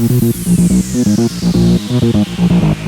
Thank you.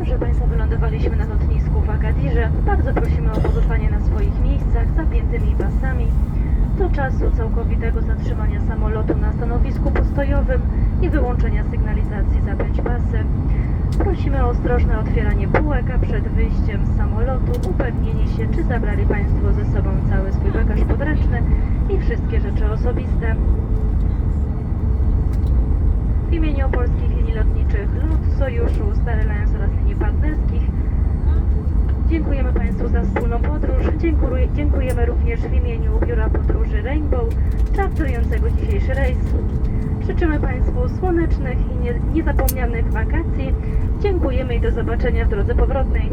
Proszę Państwa, wylądowaliśmy na lotnisku w Agadirze. Bardzo prosimy o pozostanie na swoich miejscach zapiętymi pasami do czasu całkowitego zatrzymania samolotu na stanowisku postojowym i wyłączenia sygnalizacji zapiąć pasy. Prosimy o ostrożne otwieranie półek, a przed wyjściem z samolotu upewnienie się, czy zabrali Państwo ze sobą cały swój bagaż podręczny i wszystkie rzeczy osobiste. W imieniu polskich linii lotniczych LOT, Sojuszu, Star Alliance oraz linii partnerskich dziękujemy Państwu za wspólną podróż. Dziękuję, dziękujemy również w imieniu Biura Podróży Rainbow, czartującego dzisiejszy rejs. Życzymy Państwu słonecznych i nie, niezapomnianych wakacji. Dziękujemy i do zobaczenia w drodze powrotnej.